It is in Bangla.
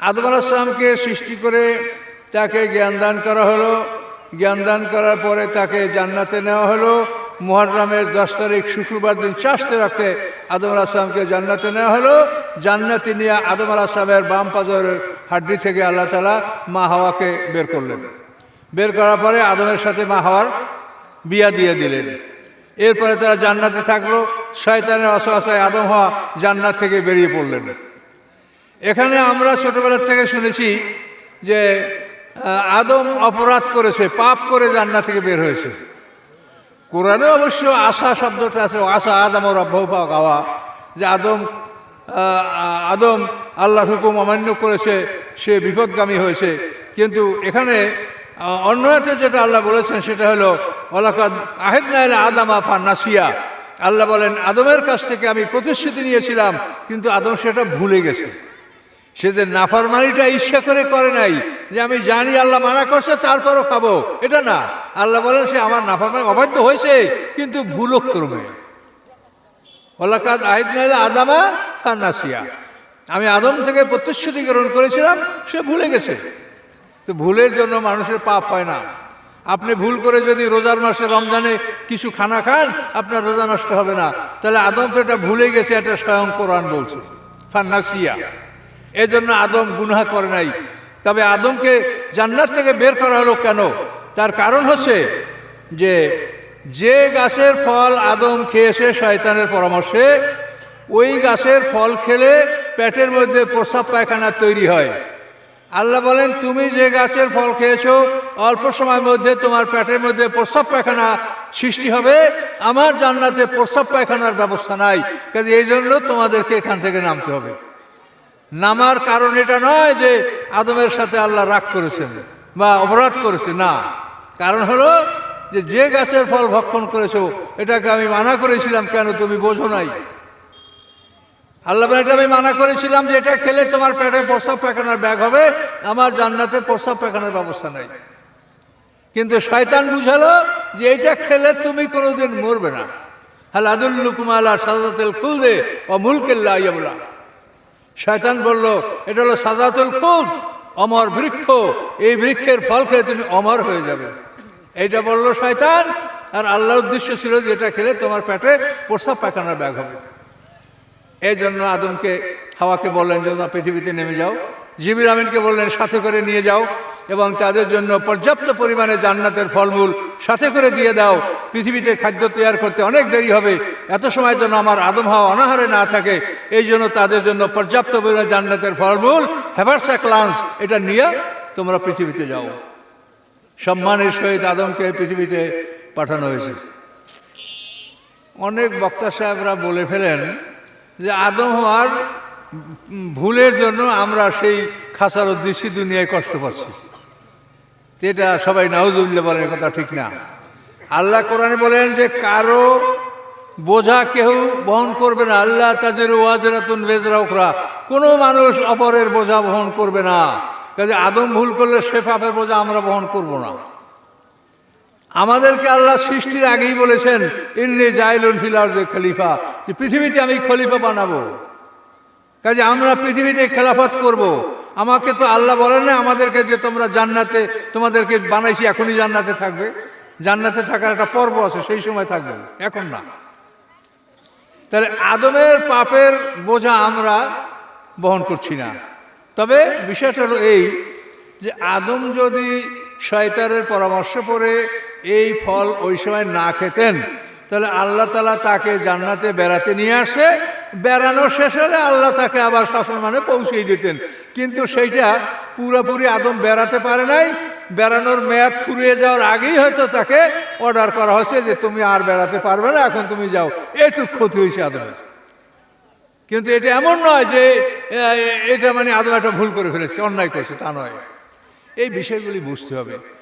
আদম আলাহিসামকে সৃষ্টি করে তাকে জ্ঞান দান করা হলো। জ্ঞান দান করার পরে তাকে জান্নাতে নেওয়া হলো। মুহররমের দশ তারিখ শুক্রবার দিন চাষতে রাখতে আদম আলাহিসামকে জান্নাতে নেওয়া হলো। জান্নাতি নিয়ে আদম আলাহিসামের বাম পাজরের হাড্ডি থেকে আল্লাহ তালা মা হাওয়াকে বের করলেন। বের করার পরে আদমের সাথে মা হাওয়ার বিয়া দিয়ে দিলেন। এরপরে তারা জান্নাতে থাকল। শয়তানের অসহায় আদম হওয়া জান্নাত থেকে বেরিয়ে পড়লেন। এখানে আমরা ছোটবেলার থেকে শুনেছি যে আদম অপরাধ করেছে, পাপ করে জান্নাত থেকে বের হয়েছে। কোরআনে অবশ্য আশা শব্দটা আছে, আশা আদম ওর অভ্যপা গাওয়া, যে আদম আদম আল্লাহর হুকুম অমান্য করেছে, সে বিপদগামী হয়েছে। কিন্তু এখানে অন্যতে যেটা আল্লাহ বলেছেন, সেটা হলো ওলাকাদ আহেদ নাইল আদম আফা নাসিয়া আল্লাহ বলেন, আদমের কাছ থেকে আমি প্রতিশ্রুতি নিয়েছিলাম, কিন্তু আদম সেটা ভুলে গেছে। সে যে নাফরমানিটা ইচ্ছা করে করে নাই, যে আমি জানি আল্লাহ মানা করছে, তারপরও খাব। এটা না। আল্লাহ বলেন, সে আমার নাফরমানি অবাধ্য হয়েছে, কিন্তু ভুলক করবে ওলাকাত আদামা ফান্নাসিয়া। আমি আদম থেকে প্রতিশ্রুতি গ্রহণ করেছিলাম, সে ভুলে গেছে। তো ভুলের জন্য মানুষের পাপ হয় না। আপনি ভুল করে যদি রোজার মাসে রমজানে কিছু খানা খান, আপনার রোজা নষ্ট হবে না। তাহলে আদম তো এটা ভুলে গেছে, এটা স্বয়ং কোরআন বলছে। ফান্নাসিয়া। এই জন্য আদম গুনাহ করে নাই। তবে আদমকে জান্নাত থেকে বের করা হলো কেন? তার কারণ হচ্ছে যে যে গাছের ফল আদম খেয়েছে শয়তানের পরামর্শে, ওই গাছের ফল খেলে পেটের মধ্যে প্রস্রাব পায়খানা তৈরি হয়। আল্লাহ বলেন, তুমি যে গাছের ফল খেয়েছো, অল্প সময়ের মধ্যে তোমার পেটের মধ্যে প্রস্রাব পায়খানা সৃষ্টি হবে। আমার জান্নাতে প্রস্রাব পায়খানার ব্যবস্থা নাই। কাজে এই জন্য তোমাদেরকে এখান থেকে নামতে হবে। নামার কারণ এটা নয় যে আদমের সাথে আল্লাহ রাগ করেছেন বা অপরাধ করেছে না। কারণ হলো যে যে গাছের ফল ভক্ষণ করেছ, এটাকে আমি মানা করেছিলাম, কেন তুমি বোঝো নাই? আল্লাহ এটা আমি মানা করেছিলাম যে এটা খেলে তোমার পেটে প্রস্রাব পায়খানার ব্যাগ হবে, আমার জান্নাতে প্রস্রাব পায়খানার ব্যবস্থা নাই। কিন্তু শয়তান বুঝালো যে এটা খেলে তুমি কোনোদিন মরবে না। আদুল্লুকুম আল্লাহ সাদাতেল খুল দে ও মুলকেল্লা ইয়াবুল্লাহ শয়তান বলল, এটা হলো সাদাতুল খুদ অমর বৃক্ষ। এই বৃক্ষের ফল খেলে তুমি অমর হয়ে যাবে। এইটা বলল শয়তান, আর আল্লাহর উদ্দেশ্য ছিল যে এটা খেলে তোমার পেটে প্রস্রাব পায়খানার ব্যাগ হবে। এই জন্য আদমকে, হাওয়াকে বললেন যে তোমরা পৃথিবীতে নেমে যাও। জিবির আমিনকে বললেন, সাথে করে নিয়ে যাও এবং তাদের জন্য পর্যাপ্ত পরিমাণে জান্নাতের ফলমূল সাথে করে দিয়ে দাও। পৃথিবীতে খাদ্য তৈরি করতে অনেক দেরি হবে। এত সময় যেন আমার আদম হাওয়া অনাহারে না থাকে, এই জন্য তাদের জন্য পর্যাপ্ত পরিমাণে জান্নাতের ফলমূল হ্যাভারসা ক্লান্স এটা নিয়ে তোমরা পৃথিবীতে যাও। সম্মানের সহিত আদমকে পৃথিবীতে পাঠানো হয়েছে। অনেক বক্তা সাহেবরা বলে ফেলেন যে আদম হওয়ার ভুলের জন্য আমরা সেই খাসার উদ্দেশ্যে দুনিয়ায় কষ্ট পাচ্ছি। এটা সবাই নাউজুবিল্লা বলেন কথা ঠিক না। আল্লাহ কোরআনে বলেন যে কারও বোঝা কেউ বহন করবে না। আল্লাহ তাজের ওয়াজরাতুন বেজরা ওখরা কোনো মানুষ অপরের বোঝা বহন করবে না। কাজে আদম ভুল করলে সে বোঝা আমরা বহন করব না। আমাদেরকে আল্লাহ সৃষ্টির আগেই বলেছেন, ইন্নি জাইলুন ফিলার খলিফা। যে পৃথিবীতে আমি খলিফা বানাবো। কাজে আমরা পৃথিবীতে খেলাফত করব। আমাকে তো আল্লাহ বলেন না, আমাদেরকে যে তোমরা জান্নাতে, তোমাদেরকে বানাইছি, এখনই জান্নাতে থাকবে। জান্নাতে থাকার একটা পর্ব আছে, সেই সময় থাকবে, এখন না। তাহলে আদমের পাপের বোঝা আমরা বহন করছি না। তবে বিষয়টা হলো এই যে আদম যদি শয়তানের পরামর্শ পড়ে, এই ফল ওই সময় না খেতেন, তাহলে আল্লাহ তালা তাকে জান্নাতে বেড়াতে নিয়ে আসে। বেড়ানো শেষ হলে আল্লাহ তাকে আবার মানে পৌঁছেই দিতেন। কিন্তু সেইটা পুরোপুরি আদম বেড়াতে পারে নাই। বেড়ানোর মেয়াদ ফুরিয়ে যাওয়ার আগেই হয়তো তাকে অর্ডার করা হয়েছে যে তুমি আর বেড়াতে পারবে না, এখন তুমি যাও। এটুক ক্ষতি হয়েছে আদমের। কিন্তু এটা এমন নয় যে এটা মানে আদম একটা ভুল করে ফেলেছে, অন্যায় করছে, তা নয়। এই বিষয়গুলি বুঝতে হবে।